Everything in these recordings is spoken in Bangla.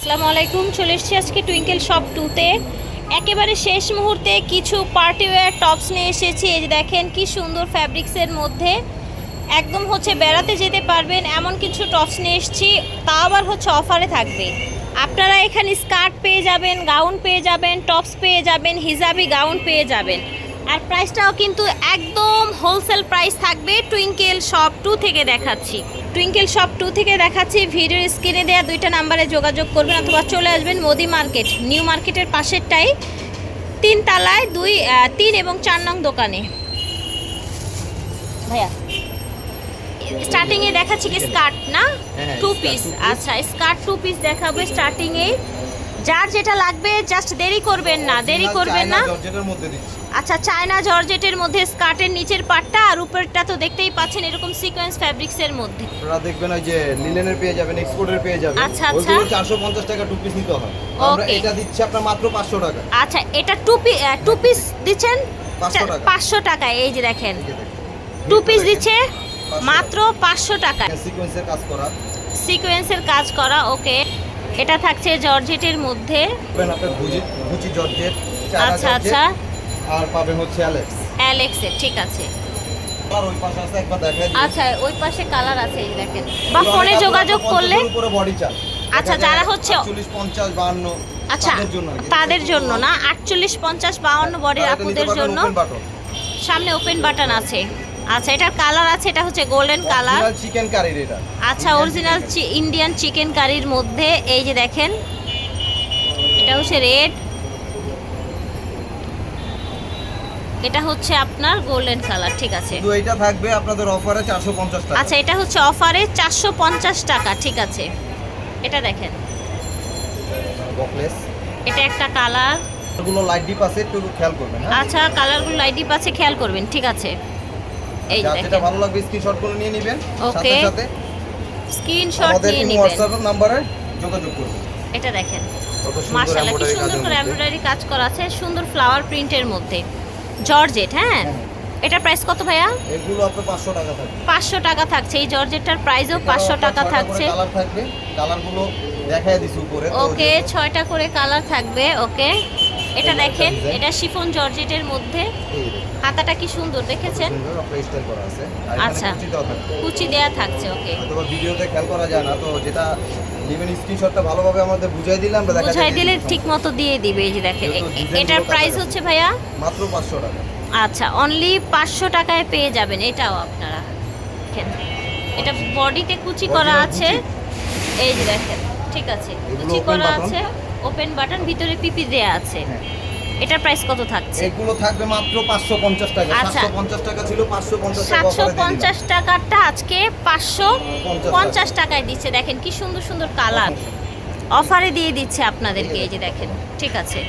আসসালামু আলাইকুম, চলে এসেছি আজকে টুইঙ্কেল শপ টুতে একেবারে শেষ মুহূর্তে কিছু পার্টি ওয়্যার টপস নিয়ে এসেছি। এই যে দেখেন কি সুন্দর ফ্যাব্রিক্সের মধ্যে। একদম হচ্ছে বেড়াতে যেতে পারবেন, এমন কিছু টপস নিয়ে এসেছি, তা আবার হচ্ছে অফারে থাকবে। আপনারা এখানে স্কার্ট পেয়ে যাবেন গাউন পেয়ে যাবেন টপস পেয়ে যাবেন হিজাবি গাউন পেয়ে যাবেন। আর প্রাইসটাও কিন্তু একদম হোলসেল প্রাইস থাকবে টুইঙ্কেল শপ টু থেকে দেখাচ্ছি। টুইঙ্কেল শপ টু থেকে দেখাচ্ছি ভিডিওর স্ক্রিনে দেওয়া দুইটা নাম্বারে যোগাযোগ করবেন অথবা চলে আসবেন মোদি মার্কেট নিউ মার্কেটের পাশেরটাই তিন তালায় দুই তিন এবং চার নং দোকানে। ভাইয়া স্টার্টিং এ দেখাচ্ছি কি স্কার্ট না? হ্যাঁ, টু পিস আচ্ছা স্কার্ট টু পিস দেখাবে স্টার্টিং এ যার যেটা লাগবে জাস্ট দেরি করবেন না দেরি করবেন না। আচ্ছা চায়না জর্জেটের মধ্যে স্কার্টের নিচের পাটটা আর উপরটা তো দেখতেই পাচ্ছেন এরকম সিকোয়েন্স ফ্যাব্রিক্সের মধ্যে। আপনারা দেখবেন ওই যে লিলেনের পেয়ে যাবেন এক্সপোর্টের পেয়ে যাবেন। আচ্ছা, আচ্ছা। ওইগুলো চারশো পঞ্চাশ টাকা টু পিস নিতে হয়। আমরা এটা দিচ্ছি আপনার মাত্র পাঁচশো টাকা। আচ্ছা এটা টু পি টু পিস দিচ্ছেন? 500 টাকা। পাঁচশো টাকায় এই যে দেখেন। টু পিস দিচ্ছে মাত্র পাঁচশো টাকায় সিকোয়েন্সের কাজ করা। সিকোয়েন্সের কাজ করা ওকে এটা থাকছে জর্জেটের মধ্যে। আচ্ছা আচ্ছা। আর পাবেন হচ্ছে অ্যালেক্স। অ্যালেক্সের ঠিক আছে। আর ওই পাশে আছে একবার দেখাই দিই। আচ্ছা ওই পাশে কালার আছে এই দেখেন। বা ফোনে যোগাযোগ করলে 50 বডি চাল আচ্ছা, যারা হচ্ছে- আচ্ছা তাদের জন্য তাদের জন্য না আটচল্লিশ পঞ্চাশ বাউন্ন বডির আপুদের জন্য। সামনে ওপেন বাটন আছে। আচ্ছা এটার কালার আছে এটা হচ্ছে গোল্ডেন কালার চিকেন কারির এটা। আচ্ছা অরিজিনাল ইন্ডিয়ান চিকেন কারির মধ্যে এই যে দেখেন এটা হচ্ছে রেড এটা হচ্ছে আপনার গোল্ডেন কালার ঠিক আছে। কিন্তু এইটা থাকবে আপনাদের অফারে চারশো পঞ্চাশ টাকা। আচ্ছা এটা হচ্ছে অফারে চারশো পঞ্চাশ টাকা ঠিক আছে। এটা দেখেন। বকলেস এটা একটা কালার এগুলো লাইট ডিপ আছে একটু খেয়াল করবেন হ্যাঁ? আচ্ছা কালারগুলো লাইটি পাচ্ছে খেয়াল করবেন ঠিক আছে। এই যেটা ভালো লাগবে স্ক্রিনশট করে নিয়ে নেবেন। সাথে. সাথে স্ক্রিনশট নিয়ে নেবেন। হোয়াটসঅ্যাপ নম্বরে যোগাযোগ করবেন। এটা দেখেন। কত সুন্দর কি সুন্দর করে এমব্রয়ডারি কাজ করা আছে। সুন্দর ফ্লাওয়ার প্রিন্টের মধ্যে। জর্জেট হ্যাঁ? হ্যাঁ। এটা প্রাইস কত ভাইয়া? এগুলো আপনার টাকা থাকবে। পাঁচশো টাকা থাকছে। এই জর্জেটটার প্রাইসও পাঁচশো টাকা থাকছে। কালার থাকবে। কালারগুলো দেখায় দিছি উপরে ওকে যে- ছয়টা করে কালার থাকবে। ওকে এটা দেখেন এটা শিফন জর্জেটের মধ্যে। হাতাটা কি সুন্দর দেখেছেন? আচ্ছা। কুচি দেয়া থাকছে ওকে। অথবা ভিডিওতে খেয়াল করা যায় না তো যেটা নেবেন স্ক্রিনশটটা ভালোভাবে আমাদের বুঝাই দিলে আমরা দেখা বুঝাই দিলে ঠিক মতো দিয়ে দিবে এই যে দেখেন। এটার প্রাইস হচ্ছে ভাইয়া? মাত্র পাঁচশো টাকা। আচ্ছা অনলি পাঁচশো টাকায় পেয়ে যাবেন এটাও আপনারা। দেখেন এটা বডিতে কুচি করা আছে। এই যে দেখেন ঠিক আছে কুচি করা আছে। ওপেন বাটন ভিতরে পিপি দেয়া আছে। হ্যাঁ। এটার প্রাইস কত থাকছে? এগুলো থাকবে মাত্র পাঁচশো পঞ্চাশ টাকা। আচ্ছা। সাতশো পঞ্চাশ টাকা ছিল পাঁচশো পঞ্চাশ টাকা সাতশো offer এ দিয়ে দিলাম। পঞ্চাশ টাকারটা আজকে পাঁচশো পঞ্চাশ পঞ্চাশ টাকায় দিচ্ছে। দেখেন কি সুন্দর সুন্দর কালার। অফারে দিয়ে দিচ্ছে আপনাদেরকে। এই যে দেখেন। ঠিক আছে।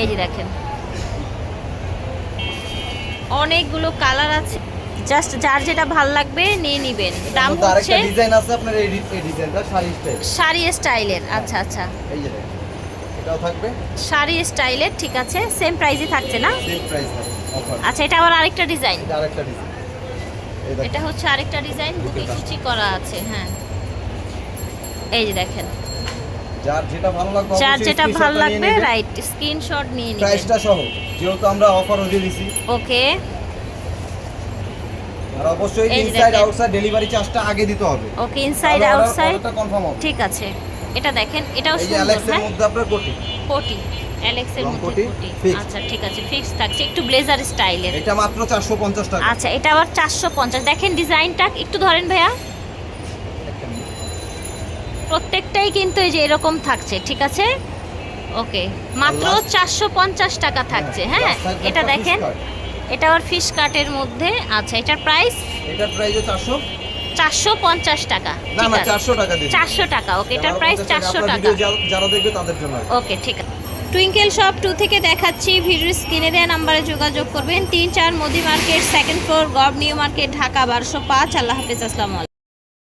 এই যে দেখেন। অনেকগুলো কালার আছে। জাস্ট যার যেটা ভালো লাগবে নিয়ে নিবেন। দাম হচ্ছে আরেকটা ডিজাইন আছে আপনার এই এই ডিজাইনটা শাড়ি স্টাইল শাড়ি স্টাইলের আচ্ছা আচ্ছা। এই যে দেখেন। এটাও থাকবে? শাড়ি স্টাইলের ঠিক আছে সেম প্রাইসই থাকছে না? সেম প্রাইস অফার আচ্ছা এটা আবার আরেকটা ডিজাইন এটা আরেকটা ডিজাইন এটা হচ্ছে আরেকটা ডিজাইন বুকে কুচি করা আছে হ্যাঁ। এই যে দেখেন। যার যেটা ভালো লাগবে যার যেটা ভালো লাগবে রাইট স্ক্রিনশট নিয়ে নেবেন। প্রাইসটা সহ যেহেতু আমরা অফারও দিয়ে দিছি। ওকে আর অবশ্যই ইনসাইড। আউটসাইড ডেলিভারি চার্জটা আগে দিতে হবে। ওকে ইনসাইড আউটসাইড ঠিক আছে। এটা দেখেন এটাও সুন্দর অ্যালেক্সের হ্যাঁ? মধ্যে আপনার কোটি। কোটি অ্যালেক্সের মধ্যে আচ্ছা ঠিক আছে ফিক্স থাকছে একটু ব্লেজার স্টাইলের এটা মাত্র চারশো পঞ্চাশ টাকা। আচ্ছা এটা আবার চারশো পঞ্চাশ। দেখেন ডিজাইনটা একটু ধরেন ভাইয়া। প্রত্যেকটাই কিন্তু এই যে এরকম থাকছে ঠিক আছে? ওকে মাত্র last- চারশো পঞ্চাশ টাকা থাকছে হ্যাঁ? এটা দেখেন এটা আবার ফিশ কাটের মধ্যে। আচ্ছা এটার প্রাইস এটার প্রাইসও চারশো। চারশো পঞ্চাশ টাকা। না না চারশো টাকা চারশো টাকা ওকে এটার প্রাইস চারশো টাকা। যারা দেখবে তাদের জন্য ওকে ঠিক আছে। টুইঙ্কেল শপ টু থেকে দেখাচ্ছি ভিডিওর স্ক্রিনে দেওয়া নাম্বারে যোগাযোগ করবেন। তিন চার মোদি মার্কেট সেকেন্ড ফ্লোর গভ নিউ মার্কেট ঢাকা বারোশো পাঁচ। আল্লাহ হাফিজ আসসালামু